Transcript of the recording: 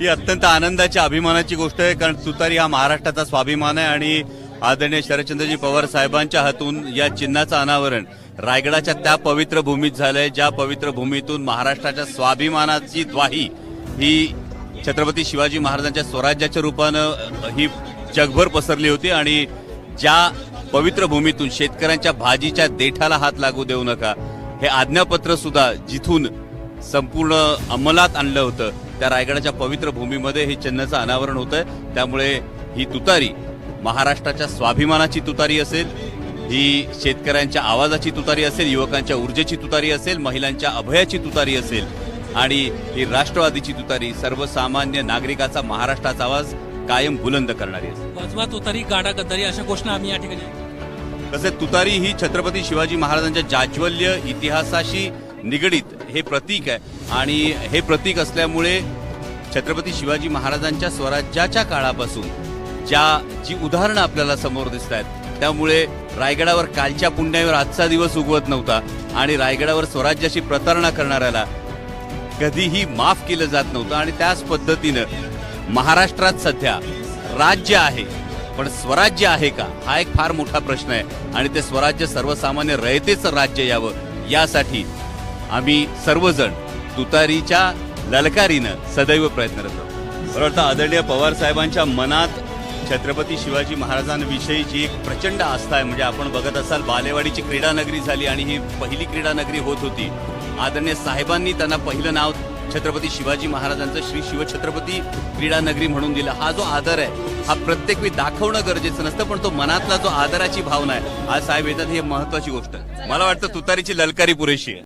ही अत्यंत आनंदाची अभिमानाची गोष्ट आहे कारण तुतारी हा महाराष्ट्राचा स्वाभिमान आहे आणि आदरणीय शरदचंद्रजी पवार साहेबांच्या हातून या चिन्हाचं अनावरण रायगडाच्या त्या पवित्र भूमीत झालंय ज्या पवित्र भूमीतून महाराष्ट्राच्या स्वाभिमानाची द्वाही ही छत्रपती शिवाजी महाराजांच्या स्वराज्याच्या रूपानं ही जगभर पसरली होती आणि ज्या पवित्र भूमीतून शेतकऱ्यांच्या भाजीच्या देठाला हात लागू देऊ नका हे आज्ञापत्र सुद्धा जिथून संपूर्ण अंमलात आणलं होतं. त्या रायगडाच्या पवित्र भूमीमध्ये हे चिन्हाचं अनावरण होतं त्यामुळे ही तुतारी महाराष्ट्राच्या स्वाभिमानाची तुतारी असेल ही शेतकऱ्यांच्या आवाजाची तुतारी असेल युवकांच्या ऊर्जेची तुतारी असेल महिलांच्या अभयाची तुतारी असेल आणि ही राष्ट्रवादीची तुतारी सर्वसामान्य नागरिकाचा महाराष्ट्राचा आवाज कायम बुलंद करणारी असेल. वाजवा तुतारी गाडा गद्दारी अशा घोषणा आम्ही या ठिकाणी तसेच तुतारी ही छत्रपती शिवाजी महाराजांच्या जाज्वल्य इतिहासाशी निगडीत हे प्रतीक आहे. आणि हे प्रतीक असल्यामुळे छत्रपती शिवाजी महाराजांच्या स्वराज्याच्या काळापासून ज्या जी उदाहरणं आपल्याला समोर दिसत आहेत त्यामुळे रायगडावर कालच्या पुण्यावर आजचा दिवस उगवत नव्हता आणि रायगडावर स्वराज्याशी प्रतारणा करणाऱ्याला कधीही माफ केलं जात नव्हतं. आणि त्याच पद्धतीनं महाराष्ट्रात सध्या राज्य आहे पण स्वराज्य आहे का? हा एक फार मोठा प्रश्न आहे. आणि ते स्वराज्य सर्वसामान्य रयतेचं राज्य यावं यासाठी आम्ही सर्वजण तुतारीच्या ललकारीनं सदैव प्रयत्नरत आहोत बरं वाटतं आदरणीय पवार साहेबांच्या मनात छत्रपती शिवाजी महाराजांविषयीची एक प्रचंड आस्था आहे. म्हणजे आपण बघत असाल बालेवाडीची क्रीडा नगरी झाली आणि ही पहिली क्रीडा नगरी होत होती. आदरणीय साहेबांनी त्यांना पहिलं नाव छत्रपती शिवाजी महाराजांचं श्री शिवछत्रपती क्रीडा नगरी म्हणून दिलं. हा जो आदर आहे हा प्रत्येक वेळी दाखवणं गरजेचं नसतं पण तो मनातला जो आदराची भावना आहे आज साहेब येतात ही महत्वाची गोष्ट आहे. मला वाटतं तुतारीची ललकारी पुरेशी आहे.